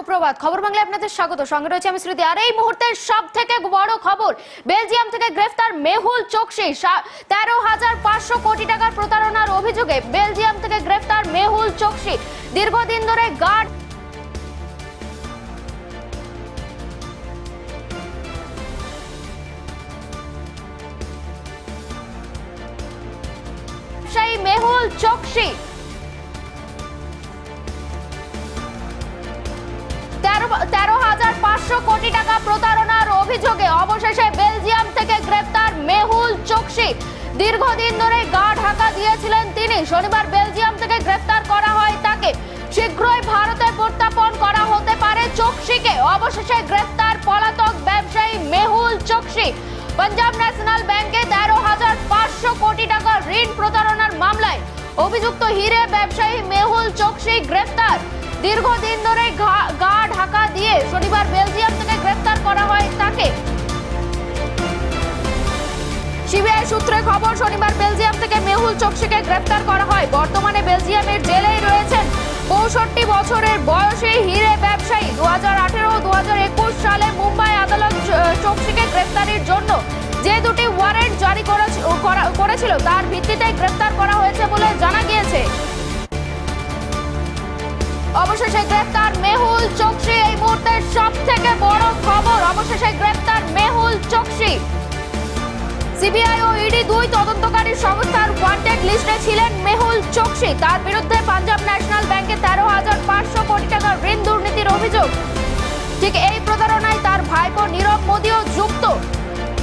সুপ্রভাত, খবর বাংলায় আপনাদের স্বাগত। সঙ্গে রয়েছে আমি শ্রুতি। আর এই মুহূর্তের সব থেকে বড় খবর, বেলজিয়াম থেকে গ্রেফতার মেহুল চোকসি। তেরো হাজার পাঁচশো কোটি টাকার প্রতারণার অভিযোগে বেলজিয়াম থেকে গ্রেফতার মেহুল চোকসি। দীর্ঘদিন ধরে গার্ড মেহুল চোকসি পাঁচশো কোটি টাকা প্রতারণার অভিযোগে অবশেষে বেলজিয়াম থেকে গ্রেপ্তার মেহুল চোকসি। দীর্ঘদিন ধরে গা ঢাকা দিয়েছিলেন তিনি। শনিবার বেলজিয়াম থেকে গ্রেপ্তার করা হয় তাকে। শীঘ্রই ভারতে প্রত্যাপন করা হতে পারে চোকসিকে। অবশেষে গ্রেপ্তার পলাতক ব্যবসায়ী মেহুল চোকসি। পাঞ্জাব ন্যাশনাল ব্যাংকে তেরো হাজার পাঁচশো কোটি টাকা ঋণ প্রতারণার মামলায় অভিযুক্ত হিরে ব্যবসায়ী মেহুল চোকসি গ্রেপ্তার। দীর্ঘদিন ধরে গা ঢাকা দিয়ে শনিবার বেলজিয়াম থেকে গ্রেফতার করা হয় তাকে। সিবিআই সূত্রে খবর, শনিবার বেলজিয়াম থেকে মেহুল চোকসিকে গ্রেফতার করা হয়। বর্তমানে বেলজিয়ামের জেলেই রয়েছেন পঁয়ষট্টি বছরের বয়সী হিরে ব্যবসায়ী। দু হাজার আঠেরো দু সালে মুম্বাই আদালত চোকসিকে গ্রেফতারের জন্য যে দুটি ওয়ারেন্ট জারি করেছ- করা- করেছিল, তার ভিত্তিতে গ্রেফতার করা হয়েছে বলে জানা গিয়েছে। অবশেষে গ্রেফতার মেহুল চোকসি। এই মুহূর্তের সব থেকে বড় খবর, অবশেষে গ্রেফতার মেহুল চোকসি। সিবিআই ও ইডি দুই তদন্তকারী সংস্থার ওয়ান্টেড লিস্টে ছিলেন মেহুল চোকসি। তার বিরুদ্ধে পাঞ্জাব ন্যাশনাল ব্যাংকে তেরো হাজার পাঁচশো কোটি টাকার ঋণ দুর্নীতির অভিযোগ। ঠিক এই প্রতারণায় তার ভাইপো নীরব মোদীও যুক্ত।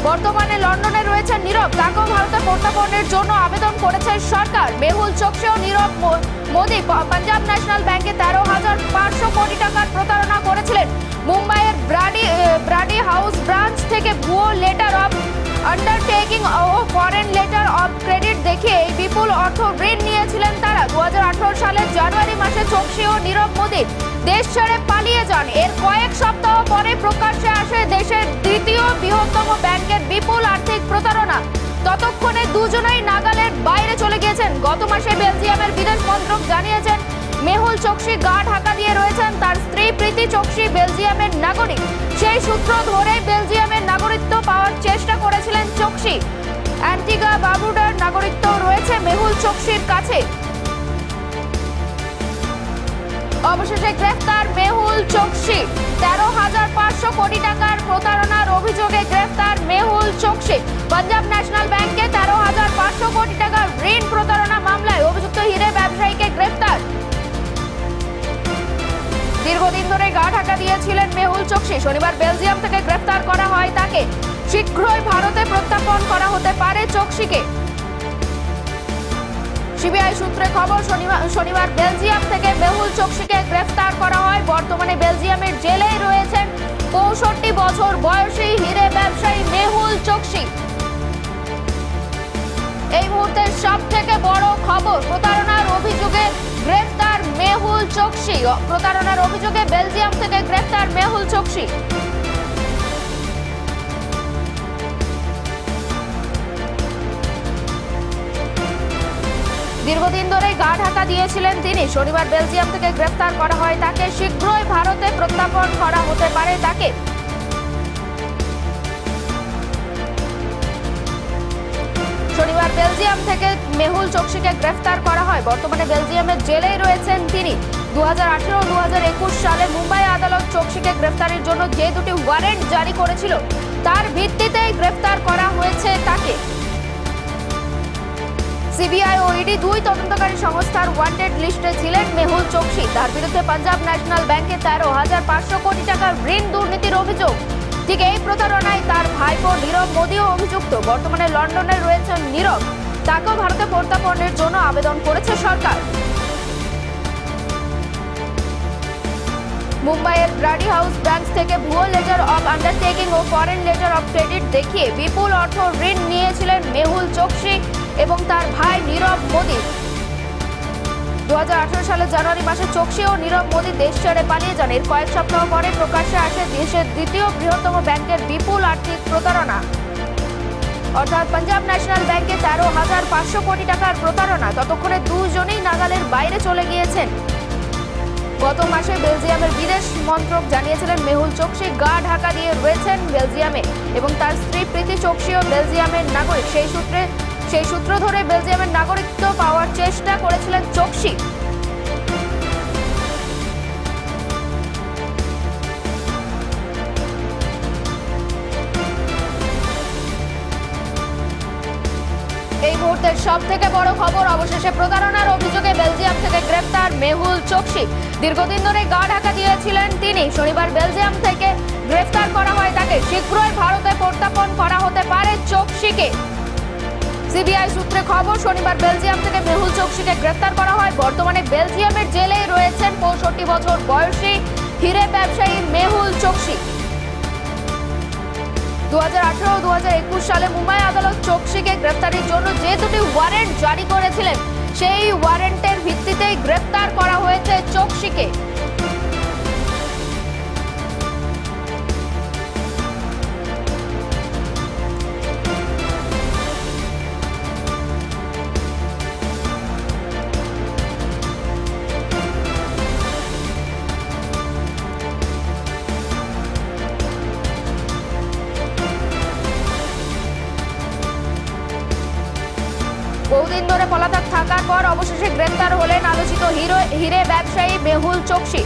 বর্তমানে লন্ডনে রয়েছেন নীরব। তাকেও ভারতে প্রত্যাপনের জন্য আবেদন করেছে সরকার। মেহুল চোকসি ও নীরব মোদী। পাঞ্জাব ন্যাশনাল ব্যাংকে তেরো হাজার পাঁচশো কোটি টাকার প্রতারণা করেছিলেন। মুম্বাইয়ের ব্রাডি ব্রাডি হাউস ব্রাঞ্চ থেকে ভুয়ো লেটার অফ আন্ডারটেকিং ও ফরেন লেটার অফ ক্রেডিট দেখিয়ে এই বিপুল অর্থ ঋণ নিয়েছিলেন তারা। দু হাজার আঠারো সালের জানুয়ারি মাসে চোকসি ও নীরব মোদী। দেশ ছেড়ে পালিয়ে যান। এর কয়েক সপ্তাহ পরে প্রকাশ্যে আসে দেশের দ্বিতীয় বৃহত্তম ব্যাংকের বিপুল আর্থিক প্রতারণা। ততক্ষণে দুজনেই নাগালের বাইরে চলে গিয়েছেন। গত মাসে বেলজিয়ামের বিদেশ মন্ত্রক জানিয়েছেন, মেহুল চোকসি গা ঢাকা দিয়ে রয়েছেন তার স্ত্রী প্রীতি চোকসি বেলজিয়ামের নাগরিক। সেই সূত্র ধরে বেলজিয়ামের নাগরিকত্ব পাওয়ার চেষ্টা করেছিলেন চোকসি। অ্যান্টিগা বাবুডার নাগরিকত্ব রয়েছে মেহুল চোকসির কাছে। অবশেষে গ্রেফতার মেহুল চোকসি। তেরো হাজার পাঁচশো কোটি টাকার প্রতারণার অভিযোগে গ্রেফতার মেহুল চোকসি। পাঞ্জাব ন্যাশনাল ব্যাংকে তেরো হাজার পাঁচশো কোটি টাকার ঋণ প্রতারণা মামলায় অভিযুক্ত হিরে ব্যবসায়ীকে গ্রেফতার। দীর্ঘদিন ধরে গা ঢাকা দিয়েছিলেন মেহুল চোকসি। শনিবার বেলজিয়াম থেকে গ্রেফতার করা হয় তাকে। শীঘ্রই ভারতে প্রত্যাপন করা হতে পারে চোকসিকে। সিবিআই সূত্রে খবর, শনিবার বেলজিয়াম থেকে মেহুল চোকসিকে গ্রেফতার করা হয়। বর্তমানে বেলজিয়ামের জেলেই রয়েছেন পঁয়ষট্টি বছর বয়সী হিরে ব্যবসায়ী মেহুল চোকসি। এই মুহূর্তের সব থেকে বড় খবর, প্রতারণার অভিযোগে গ্রেফতার মেহুল চোকসি। প্রতারণার অভিযোগে বেলজিয়াম থেকে গ্রেফতার মেহুল চোকসি। দীর্ঘদিন ধরেই গা ঢাকা দিয়েছিলেন তিনি। শনিবার বেলজিয়াম থেকে গ্রেফতার করা হয় তাকে। শীঘ্রই ভারতে প্রত্যাপন করা হতে পারে তাকে। শনিবার বেলজিয়াম থেকে মেহুল চোকসিকে গ্রেফতার করা হয়। বর্তমানে বেলজিয়ামের জেলেই রয়েছেন তিনি। দু হাজার আঠেরো দু হাজার একুশ সালে মুম্বাই আদালত চোকসিকে গ্রেফতারের জন্য যে দুটি ওয়ারেন্ট জারি করেছিল, তার ভিত্তিতেই গ্রেফতার করা হয়েছে তাকে। সিবিআই ও ইডি দুই তদন্তকারী সংস্থার ওয়ান্টেড লিস্টে ছিলেন মেহুল চোকসি। তার বিরুদ্ধে পাঞ্জাব ন্যাশনাল ব্যাংকে তেরো হাজার পাঁচশো কোটি টাকার ঋণ দুর্নীতির অভিযোগ। ঠিক এই প্রতারণায় তার ভাইপো নীরব মোদীও অভিযুক্ত। বর্তমানে লন্ডনে রয়েছেন নীরব। তাকেও ভারতে প্রত্যাপনের জন্য আবেদন করেছে সরকার। মুম্বাইয়ের ব্রাডি হাউস ব্রাঞ্চ থেকে ভুয়ো লেটার অফ আন্ডারটেকিং ও ফরেন লেটার অফ ক্রেডিট দেখিয়ে বিপুল অর্থ ঋণ নিয়েছিলেন মেহুল চোকসি। এবং তার ভাই নীরব মোদী। দু সালের জানুয়ারি মাসে চোকসি ও নীরব মোদী দেশ ছেড়ে পালিয়ে যান। এর কয়েক সপ্তাহ পরে প্রকাশ্যে আসে দেশের দ্বিতীয় বৃহত্তম ব্যাংকের বিপুল আর্থিক প্রতারণা। অর্থাৎ পাঞ্জাব ন্যাশনাল ব্যাংকে তেরো হাজার পাঁচশো কোটি টাকার প্রতারণা। ততক্ষণে দুজনেই নাগালের বাইরে চলে গিয়েছেন। গত মাসে বেলজিয়ামের বিদেশ মন্ত্রক জানিয়েছিলেন মেহুল চোকসি, গা ঢাকা দিয়ে রয়েছেন বেলজিয়ামে এবং তার স্ত্রী প্রীতি চোকসিও বেলজিয়ামের নাগরিক। সেই সূত্রে সেই সূত্র ধরে বেলজিয়ামের নাগরিকত্ব পাওয়ার চেষ্টা করেছিলেন চোকসি। এই মুহূর্তের সব থেকে বড় খবর, অবশেষে প্রতারণার অভিযোগে বেলজিয়াম থেকে গ্রেপ্তার মেহুল চোকসি। দীর্ঘদিন ধরে গা ঢাকা দিয়েছিলেন তিনি। শনিবার বেলজিয়াম থেকে গ্রেফতার করা হয় তাকে। শীঘ্রই ভারতে প্রত্যাপন করা হতে পারে চোকসিকে। সিবিআই সূত্রে খবর, শনিবার বেলজিয়াম থেকে মেহুল চোকসিকে গ্রেফতার করা হয়। বর্তমানে বেলজিয়ামের জেলেই রয়েছেন পঁয়ষট্টি বছর বয়সী হিরে ব্যবসায়ী মেহুল চোকসি। দু হাজার আঠারো দু হাজার একুশ সালে মুম্বাই আদালত চোকসিকে গ্রেপ্তারের জন্য যে দুটি ওয়ারেন্ট জারি করেছিলেন, সেই ওয়ারেন্টের ভিত্তিতেই গ্রেপ্তার করা হয়েছে চোকসিকে। বহুদিন ধরে পলাতক থাকার পর অবশেষে গ্রেপ্তার হলেন আলোচিত হিরো, হিরে ব্যবসায়ী মেহুল চোকসি।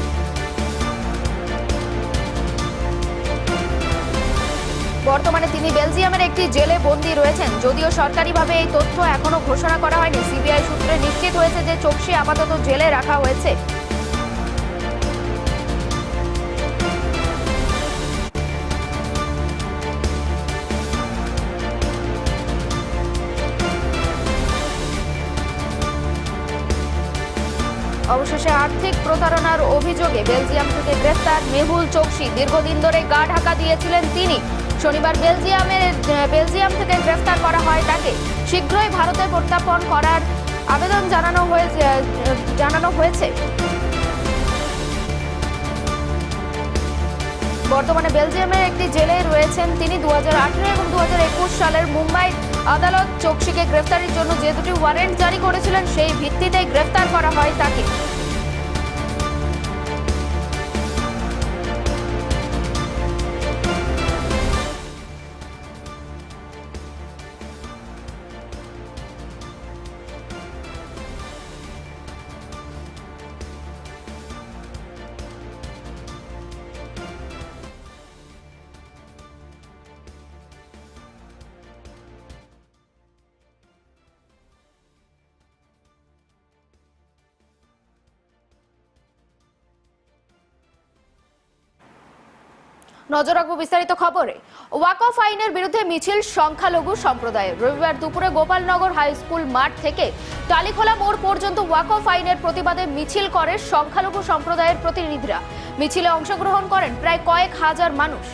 বর্তমানে তিনি বেলজিয়ামের একটি জেলে বন্দী রয়েছেন। যদিও সরকারিভাবে এই তথ্য এখনও ঘোষণা করা হয়নি, সিবিআই সূত্রে নিশ্চিত হয়েছে যে চোকসি আপাতত জেলে রাখা হয়েছে। অবশেষে আর্থিক প্রতারণার অভিযোগে বেলজিয়াম থেকে গ্রেফতার মেহুল চোকসি। দীর্ঘদিন ধরে গা ঢাকা দিয়েছিলেন তিনি। শনিবার বেলজিয়ামের বেলজিয়াম থেকে গ্রেফতার করা হয় তাকে। শীঘ্রই ভারতে প্রত্যাপন করার আবেদন জানানো হয়েছে জানানো হয়েছে। বর্তমানে বেলজিয়ামের একটি জেলে রয়েছেন তিনি। দু হাজার আঠেরো এবং দু হাজার একুশ সালের মুম্বাই আদালত চোকসিকে গ্রেফতারের জন্য যে দুটি ওয়ারেন্ট জারি করেছিলেন, সেই ভিত্তিতে গ্রেফতার করা হয় তাকে। নজর রাখব বিস্তারিত খবরে। ওয়াকফ আইনের বিরুদ্ধে মিছিল সংখ্যালঘু সম্প্রদায়ের। রবিবার দুপুরে গোপালনগর হাই স্কুল মাঠ থেকে টালিখোলা মোড় পর্যন্ত ওয়াকফ আইনের প্রতিবাদে মিছিল করে সংখ্যালঘু সম্প্রদায়ের প্রতিনিধিরা। মিছিলে অংশগ্রহণ করেন প্রায় কয়েক হাজার মানুষ।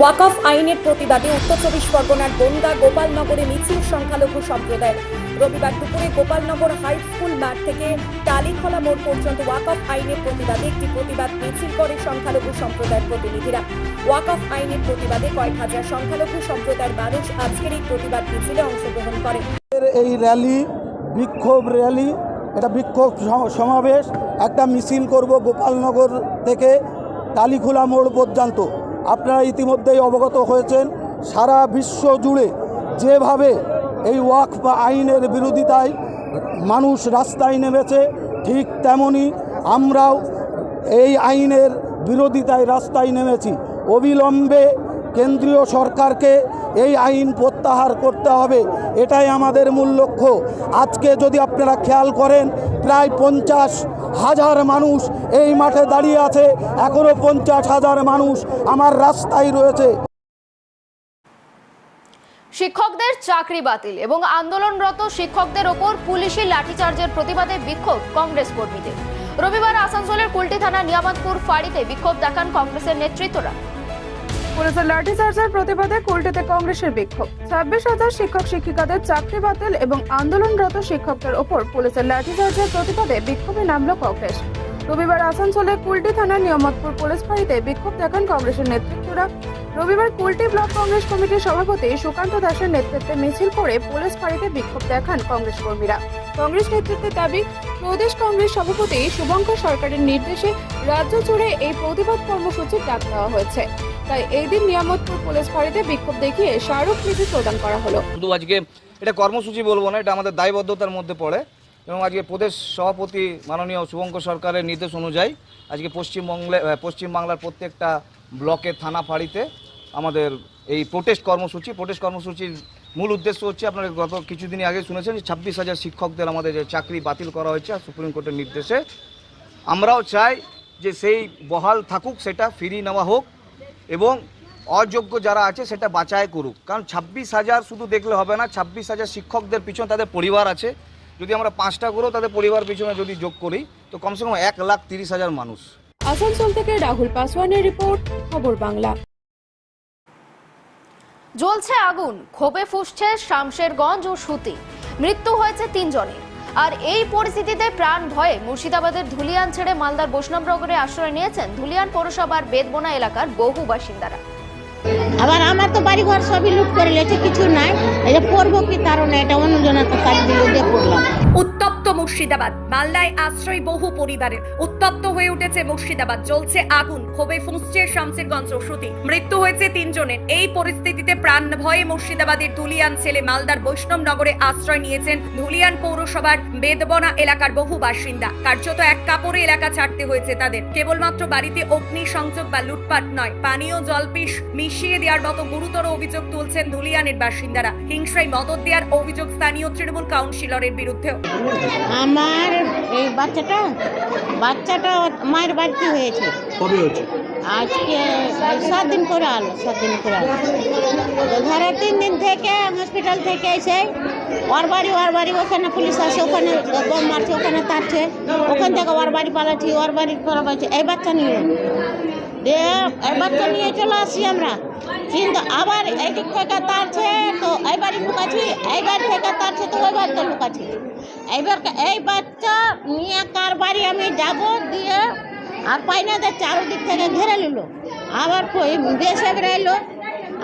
ওয়াকফ আইনের প্রতিবাদে উত্তর চব্বিশ পরগনার বনগা গোপালনগরে মিছিল সংখ্যালঘু সম্প্রদায়ের। রবিবার দুপুরে গোপালনগর হাই স্কুল মাঠ থেকে টালিখলা মোড় পর্যন্ত ওয়াকফ আইনের প্রতিবাদে একটি প্রতিবাদ মিছিল করে সংখ্যালঘু সম্প্রদায়ের প্রতিনিধিরা। ওয়াকফ আইনের প্রতিবাদে কয়েক হাজার সংখ্যালঘু সম্প্রদায়ের মানুষ আজকের এই প্রতিবাদ মিছিলে অংশগ্রহণ করে এই র্যালি, বিক্ষোভ র্যালি, এটা বিক্ষোভ সমাবেশ, একটা মিছিল করব গোপালনগর থেকে টালিখোলা মোড় পর্যন্ত। আপনারা ইতিমধ্যেই অবগত হয়েছেন, সারা বিশ্ব জুড়ে যেভাবে এই ওয়াকফ আইনের বিরোধিতায় মানুষ রাস্তায় নেমেছে, ঠিক তেমনি আমরাও এই আইনের বিরোধিতায় রাস্তায় নেমেছি। অবিলম্বে কেন্দ্রীয় সরকারকে এই আইন প্রত্যাহার করতে হবে, এটাই আমাদের মূল লক্ষ্য। আজকে যদি আপনারা খেয়াল করেন, প্রায় পঞ্চাশ হাজার মানুষ এই মাঠে দাঁড়িয়ে আছে এখনও পঞ্চাশ হাজার মানুষ আমার রাস্তায় রয়েছে। শিক্ষকদের চাকরি বাতিল এবং আন্দোলনরত শিক্ষকদের ওপর পুলিশি লাঠিচার্জের প্রতিবাদে বিক্ষোভ কংগ্রেস কর্মীদের। রবিবার আসানসোলের কুলটি থানা নিয়ামতপুর ফাঁড়িতে বিক্ষোভ দেখান কংগ্রেসের নেতৃত্বরা। পুলিশের লাঠিচার্জের প্রতিবাদে কুলটিতে কংগ্রেসের বিক্ষোভ। ছাব্বিশ হাজার শিক্ষক, শিক্ষিকাদের চাকরি বাতিল এবং আন্দোলনরত শিক্ষকদের ওপর পুলিশের লাঠিচার্জের প্রতিবাদে বিক্ষোভে নামল কংগ্রেস। রবিবার আসানসোলে কুলটি থানার নিয়ামতপুর পুলিশ ফাঁড়িতে বিক্ষোভ দেখান কংগ্রেসের নেতৃত্বরা। রবিবার কুলটি ব্লক কংগ্রেস কমিটির সভাপতি সুকান্ত দাসের নেতৃত্বে মিছিল করে পুলিশ ফাঁড়িতে বিক্ষোভ দেখান কংগ্রেস কর্মীরা। কংগ্রেস নেতৃত্বের দাবি, প্রদেশ কংগ্রেস সভাপতি শুভঙ্কর সরকারের নির্দেশে রাজ্য জুড়ে এই প্রতিবাদ কর্মসূচির ডাক দেওয়া হয়েছে। তাই এই দিন নিয়ামতপুর পুলিশ ফাঁড়িতে বিক্ষোভ দেখিয়ে স্মারকলিপি প্রদান করা হলো। শুধু আজকে এটা কর্মসূচি বলব না, এটা আমাদের দায়বদ্ধতার মধ্যে পড়ে এবং আজকে প্রদেশ সভাপতি মাননীয় শুভঙ্কর সরকারের নির্দেশ অনুযায়ী আজকে পশ্চিমবঙ্গে পশ্চিমবাংলার প্রত্যেকটা ব্লকের থানা ফাঁড়িতে আমাদের এই প্রোটেস্ট কর্মসূচি, প্রোটেস্ট কর্মসূচির মূল উদ্দেশ্য হচ্ছে আপনারা গত কিছুদিন আগে শুনেছেন যে ছাব্বিশ হাজার শিক্ষকদের আমাদের যে চাকরি বাতিল করা হয়েছে সুপ্রিম কোর্টের নির্দেশে। আমরাও চাই যে সেই বহাল থাকুক, সেটা ফিরিয়ে নেওয়া হোক। এবং অযোগ্য যারা আছে সেটা বাছাই করুক। কারণ ছাব্বিশ হাজার শুধু দেখলে হবে না ছাব্বিশ হাজার শিক্ষকদের পিছনে তাদের পরিবার আছে। যদি আমরা পাঁচটা করেও তাদের পরিবার পিছনে যদি যোগ করি তো কমসে কম এক লাখ তিরিশ হাজার মানুষ। আসানসোল থেকে রাহুল পাসওয়ানের রিপোর্ট খবর বাংলা। জ্বলছে আগুন ক্ষোভে ফুসছে শামশেরগঞ্জ ও সুতি। মৃত্যু হয়েছে তিনজনের। আর এই পরিস্থিতিতে প্রাণ ভয়ে মুর্শিদাবাদের ধুলিয়ান ছেড়ে মালদার বৈষ্ণবনগরে আশ্রয় নিয়েছেন ধুলিয়ান পৌরসভার বেদবোনা এলাকার বহু বাসিন্দারা। আবার আমার তো বাড়ি ঘর সবই লুট করে লেছে, কিছু নাই। এটা করব কি তার এটা অন্যজনের তো মুর্শিদাবাদ। মালদায় আশ্রয় বহু পরিবারের। উত্তপ্ত হয়ে উঠেছে মুর্শিদাবাদ। জ্বলছে আগুন। ক্ষোভে ফুঁসছে শামসেরগঞ্জ শ্রুতি মৃত্যু হয়েছে তিনজনের। এই পরিস্থিতিতে প্রাণ ভয়ে মুর্শিদাবাদের ধুলিয়ান ছেলে মালদার বৈষ্ণব নগরে আশ্রয় নিয়েছেন ধুলিয়ান পৌরসভার বেদবনা এলাকার বহু বাসিন্দা। কার্যত এক কাপড়ে এলাকা ছাড়তে হয়েছে তাদের। কেবলমাত্র বাড়িতে অগ্নি সংযোগ বা লুটপাট নয়, পানীয় জল বিষ মিশিয়ে দেওয়ার মতো গুরুতর অভিযোগ তুলছেন ধুলিয়ানের বাসিন্দারা। হিংসায় মদত দেওয়ার অভিযোগ স্থানীয় তৃণমূল কাউন্সিলরের বিরুদ্ধেও। আমার এই বাচ্চাটা বাচ্চাটা মায়ের বাড়িতে হয়েছে। কবে হচ্ছে আজকে সাত দিন করে আলো সাত দিন করে আলো। ধরো তিন দিন থেকে হসপিটাল থেকে এসে ওর বাড়ি ওর বাড়ি ওখানে পুলিশ আসে ওখানে বোম মারছে ওখানে তারছে। ওখান থেকে ওর বাড়ি পালাচ্ছি ওর বাড়ি পালাচ্ছি। এই বাচ্চা নিয়ে। দিয়ে এই বাচ্চা নিয়ে চলে আসছি আমরা। কিন্তু আবার এই দিক থেকে তারছে তো এই বাড়ি লুকাচ্ছি এই বাড়ি থেকে তারছে তো ওই বাড়িতে লুকাচ্ছি এইবার এই বাচ্চা নিয়ে কার বাড়ি আমি যাব দিয়ে আর পাই না যে চারোদিক থেকে ঘেরে নিল। আবার বেসেবরা এলো।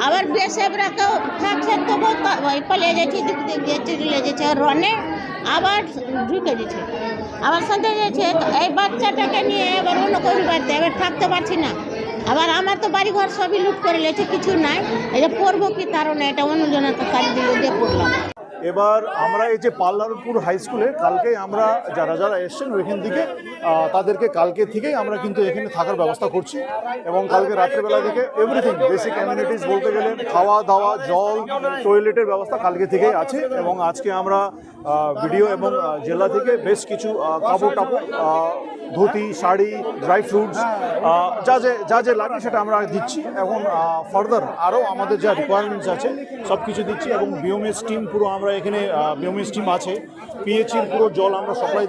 আবার বেসেবরা কেউ থাকছে তবু পালিয়ে যাচ্ছে দিক দিক দিয়ে চলে যাচ্ছে রনে আবার ঢুকে যাচ্ছে আবার সন্ধ্যে যাচ্ছে এই বাচ্চাটাকে নিয়ে এবার অন্য কোনো বাড়িতে এবার থাকতে পারছি না। আবার আমার তো বাড়ি ঘর সবই লুট করে লেছে, কিছু নাই। যে পড়ব কি তারও না এটা অন্যজনের তো কাজ দিয়ে পড়লাম। এবার আমরা এই যে পাল্লারপুর হাই স্কুলে কালকে আমরা যারা যারা এসছেন ওইখান থেকে তাদেরকে কালকে থেকেই আমরা কিন্তু এখানে থাকার ব্যবস্থা করছি এবং কালকে রাত্রেবেলা থেকে এভরিথিং বেসিক অ্যামিউনিটিস বলতে গেলে খাওয়া দাওয়া, জল টয়লেটের ব্যবস্থা কালকে থেকেই আছে এবং আজকে আমরা ভিডিও এবং জেলা থেকে বেশ কিছু কাপড় টাপড় ধুতি শাড়ি ড্রাই ফ্রুটস যা যে যা যে লাগে সেটা আমরা দিচ্ছি। এখন ফার্দার আরও আমাদের যা রিকোয়ারমেন্টস আছে সব কিছু দিচ্ছি এবং বিওমেস টিম পুরো আমরা এখানে বিওমেস টিম আছে। পিএইচির পুরো জল আমরা সাপ্লাই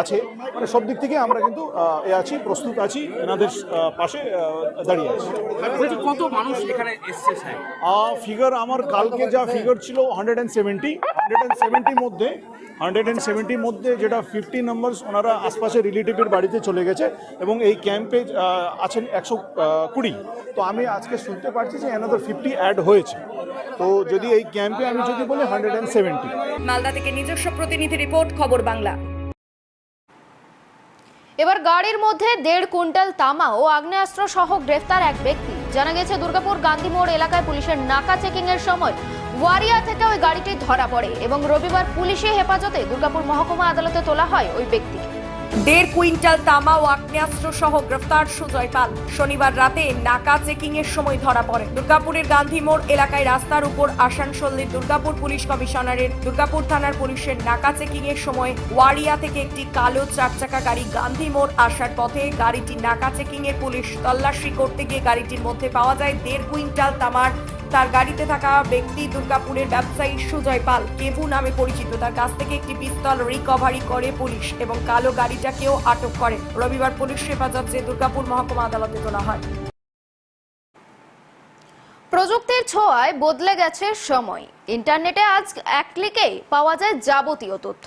আছে। মানে সব দিক থেকে আমরা কিন্তু এ আছি প্রস্তুত আছি এনাদের পাশে দাঁড়িয়ে আছি। কত মানুষ এখানে ফিগার আমার কালকে যা ফিগার ছিল hundred and seventy hundred and সেভেন্টির মধ্যে হান্ড্রেড অ্যান্ড সেভেন্টির মধ্যে যেটা ফিফটি নাম্বারস ওনারা আশপাশে রিলেটিভের বাড়িতে চলে গেছে এবং এই ক্যাম্পে আছেন একশো কুড়ি। তো আমি আজকে শুনতে পারছি যে এনাদের ফিফটি অ্যাড হয়েছে। তো যদি এই ক্যাম্পে আমি যদি বলি হান্ড্রেড অ্যান্ড সেভেন্টি মালদা থেকে নিজস্ব প্রতিনিধি রিপোর্ট খবর বাংলা। এবার গাড়ির মধ্যে দেড় কুইন্টাল তামা ও আগ্নেয়াস্ত্র সহ গ্রেফতার এক ব্যক্তি। জানা গেছে দুর্গাপুর গান্ধী মোড় এলাকায় পুলিশের নাকা চেকিং এর সময় ওয়ারিয়া থেকে ওই গাড়িটি ধরা পড়ে এবং রবিবার পুলিশি হেফাজতে দুর্গাপুর মহকুমা আদালতে তোলা হয় ওই ব্যক্তিকে। দেড় কুইন্টাল তামা ও আগ্নেয়াস্ত্র সহ গ্রেফতার সুজয় পাল। শনিবার রাতে নাকা চেকিং এর সময় ধরা পড়ে। দুর্গাপুরের গান্ধী মোড় এলাকায় রাস্তার উপর আসানসোলের দুর্গাপুর পুলিশ কমিশনারের দুর্গাপুর থানার পুলিশের নাকা চেকিং এর সময় ওয়ারিয়া থেকে একটি কালো চার চাকা গাড়ি গান্ধী মোড় আসার পথে গাড়িটি নাকা চেকিং এর পুলিশ তল্লাশি করতে গিয়ে গাড়িটির মধ্যে পাওয়া যায় দেড় কুইন্টাল তামার তার গাড়িতে থাকা ব্যক্তি দুর্গাপুরের ব্যবসায়ী সুজয় পাল। কেভু নামে পরিচিত। তার কাছ থেকে একটি পিস্তল রিকভারি করে পুলিশ এবং কালো গাড়িটাকেও আটক করে। রবিবার পুলিশ হেফাজতে দুর্গাপুর মহকুমা আদালতে তোলা হয়। প্রযুক্তির ছোঁয়ায় বদলে গেছে সময়। ইন্টারনেটে আজ এক ক্লিকেই পাওয়া যায় যাবতীয় তথ্য।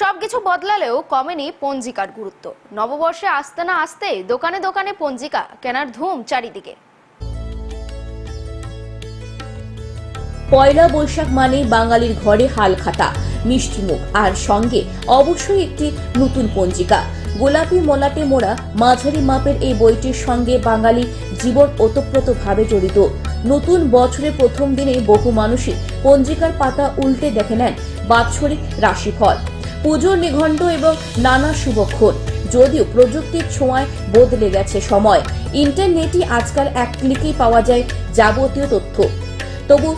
সবকিছু বদলালেও কমেনি পঞ্জিকার গুরুত্ব। নববর্ষে আসতে না আসতেই দোকানে দোকানে পঞ্জিকা কেনার ধুম চারিদিকে। পয়লা বৈশাখ মানে বাঙালির ঘরে হালখাতা মিষ্টি মুখ, আর সঙ্গে অবশ্যই একটি নতুন পঞ্জিকা। গোলাপি মলাটে মোড়া মাঝারি মাপের এই বইটির সঙ্গে বাঙালি জীবন ওতপ্রোতভাবে জড়িত। নতুন বছরের প্রথম দিনে বহু মানুষই পঞ্জিকার পাতা উল্টে দেখে নেন বাৎসরিক রাশিফল। পুজোর নিঘণ্ট এবং নানা শুভক্ষণ, যদিও প্রযুক্তির ছোঁয়ায় বদলে গেছে সময়। ইন্টারনেটই আজকাল এক ক্লিকেই পাওয়া যায় যাবতীয় তথ্য। তবু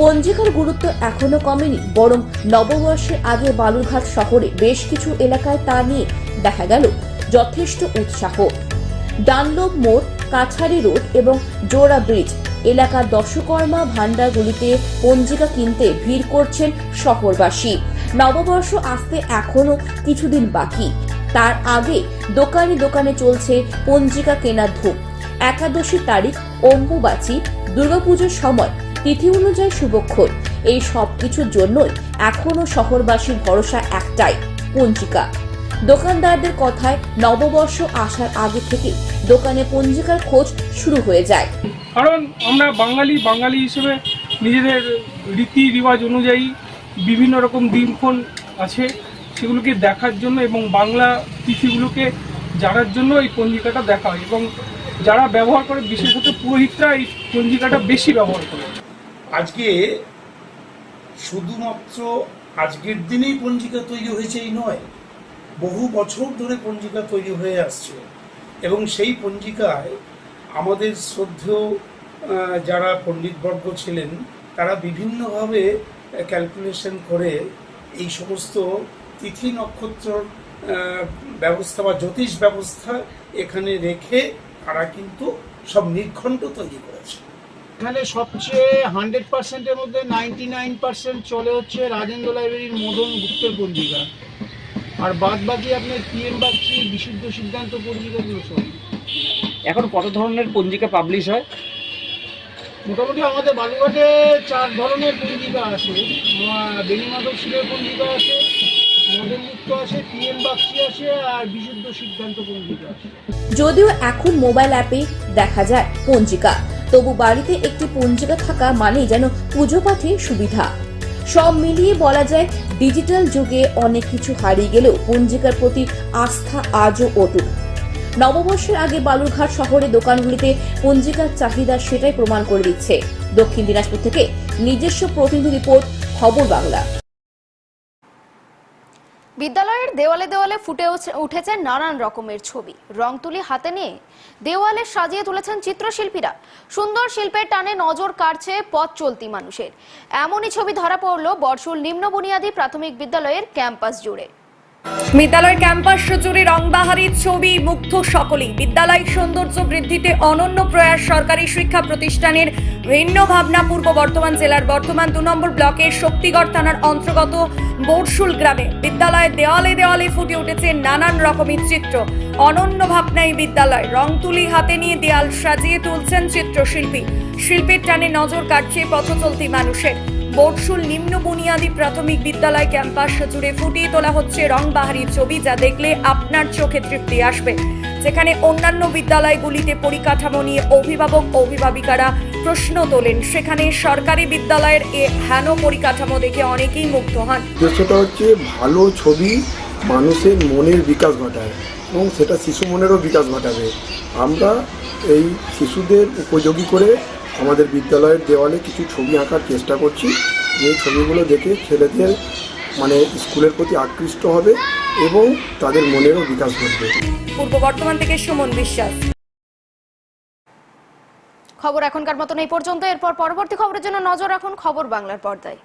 পঞ্জিকার গুরুত্ব এখনও কমেনি, বরং নববর্ষের আগে বালুরঘাট শহরে বেশ কিছু এলাকায় তা নিয়ে দেখা গেল যথেষ্ট উৎসাহ। ডানলোব মোড় কাছারি রোড এবং জোড়া ব্রিজ এলাকার দশকর্মা ভান্ডারগুলিতে পঞ্জিকা কিনতে ভিড় করছেন শহরবাসী। নববর্ষ আসতে এখনও কিছুদিন বাকি। তার আগে দোকানে দোকানে চলছে পঞ্জিকা কেনার ধূপ। একাদশী তারিখ অম্বুবাচী, দুর্গাপুজোর সময় তিথি অনুযায়ী শুভক্ষণ। এই সব কিছুর জন্যই এখনও শহরবাসীর ভরসা একটাই, পঞ্জিকা। দোকানদারদের কথায় নববর্ষ আসার আগে থেকে দোকানে পঞ্জিকার খোঁজ শুরু হয়ে যায়। কারণ আমরা বাঙালি বাঙালি হিসেবে নিজেদের রীতি রিবাজ অনুযায়ী বিভিন্ন রকম দিনক্ষণ আছে সেগুলোকে দেখার জন্য এবং বাংলা তিথিগুলোকে জানার জন্য এই পঞ্জিকাটা দেখা হয় এবং যারা ব্যবহার করে, বিশেষত পুরোহিতরা এই পঞ্জিকাটা বেশি ব্যবহার করে। আজকে শুধুমাত্র আজকের দিনেই পঞ্জিকা তৈরি হয়েছে, এই নয়, বহু বছর ধরে পঞ্জিকা তৈরি হয়ে আসছে। এবং সেই পঞ্জিকায় আমাদের শ্রদ্ধেয় যারা পণ্ডিতবর্গ ছিলেন, তারা বিভিন্নভাবে ক্যালকুলেশন করে এই সমস্ত তিথি নক্ষত্র ব্যবস্থা বা জ্যোতিষ ব্যবস্থা এখানে রেখে তারা কিন্তু সব নির্ঘণ্ট তৈরি করেছে। এখানে সবচেয়ে হান্ড্রেড পার্সেন্টের মধ্যে নাইনটি নাইন পার্সেন্ট চলে হচ্ছে রাজেন্দ্র লাইব্রেরির মদন গুপ্তের পঞ্জিকা। আর বাদ বাকি আপনার পিএম বাগচি বিশুদ্ধ সিদ্ধান্ত পঞ্জিকাগুলো সব। এখন কত ধরনের পঞ্জিকা পাবলিশ হয়? মোটামুটি আমাদের বালুঘাটে চার ধরনের পঞ্জিকা আছে। বেণীমাধব শিলের পঞ্জিকা আছে। যদিও এখন মোবাইল অ্যাপে দেখা যায় পঞ্জিকা, তবু বাড়িতে একটি পঞ্জিকা থাকা মানেই যেন পুজো পাঠে সুবিধা। সব মিলিয়ে বলা যায় ডিজিটাল যুগে অনেক কিছু হারিয়ে গেলেও পঞ্জিকার প্রতি আস্থা আজও অটুট। নববর্ষের আগে বালুরঘাট শহরে দোকানগুলিতে পঞ্জিকার চাহিদা সেটাই প্রমাণ করে দিচ্ছে। দক্ষিণ দিনাজপুর থেকে নিজস্ব প্রতিনিধি রিপোর্ট, খবর বাংলা। বিদ্যালয়ের দেওয়ালে দেওয়ালে ফুটে উঠছে- নানান রকমের ছবি। রং তুলি হাতে নিয়ে দেওয়ালে সাজিয়ে তুলেছেন চিত্রশিল্পীরা। সুন্দর শিল্পের টানে নজর কাড়ছে পথ চলতি মানুষের। এমনই ছবি ধরা পড়ল বর্ষুল নিম্ন বুনিয়াদী প্রাথমিক বিদ্যালয়ের ক্যাম্পাস জুড়ে। বিদ্যালয়ের ক্যাম্পাস জুড়ে রংবাহারির ছবি মুগ্ধ সকলেই। বিদ্যালয় সৌন্দর্য বৃদ্ধিতে অনন্য প্রয়াস সরকারি শিক্ষা প্রতিষ্ঠানের ভিন্ন ভাবনা পূর্ব বর্ধমান জেলার বর্তমান দু নম্বর ব্লকের শক্তিগড় থানার অন্তর্গত বর্ষুল গ্রামে বিদ্যালয়ের দেওয়ালে দেওয়ালে ফুটে উঠেছে নানান রকমের চিত্র। অনন্য ভাবনা এই বিদ্যালয় রং তুলি হাতে নিয়ে দেয়াল সাজিয়ে তুলছেন চিত্রশিল্পী। শিল্পের টানে নজর কাটছে পথচলতি মানুষের। বর্ষুল নিম্ন বুনিয়াদী প্রাথমিক বিদ্যালয় ক্যাম্পাস জুড়ে ফুটিয়ে তোলা হচ্ছে রংবাহারির ছবি যা দেখলে আপনার চোখে তৃপ্তি আসবে। যেখানে অন্যান্য বিদ্যালয়গুলিতে পরিকাঠামো নিয়ে অভিভাবক, অভিভাবিকারা প্রশ্ন তোলেন। সেখানে সরকারি বিদ্যালয়ের এ হেন পরিকাঠামো দেখে অনেকেই মুগ্ধ হন। উদ্দেশ্যটা হচ্ছে ভালো ছবি মানুষের মনের বিকাশ ঘটায় এবং সেটা শিশু মনেরও বিকাশ ঘটাবে। আমরা এই শিশুদের উপযোগী করে আমাদের বিদ্যালয়ের দেওয়ালে কিছু ছবি আঁকার চেষ্টা করছি। যে ছবিগুলো দেখে ছেলেদের মানে স্কুলের প্রতি আকৃষ্ট হবে এবং তাদের মনেরও বিকাশ ঘটবে। পূর্ব বর্তমান থেকে সুমন বিশ্বাস। খবর এখনকার মতন এই পর্যন্ত। এরপর পরবর্তী খবরের জন্য নজর রাখুন খবর বাংলার পর্দায়।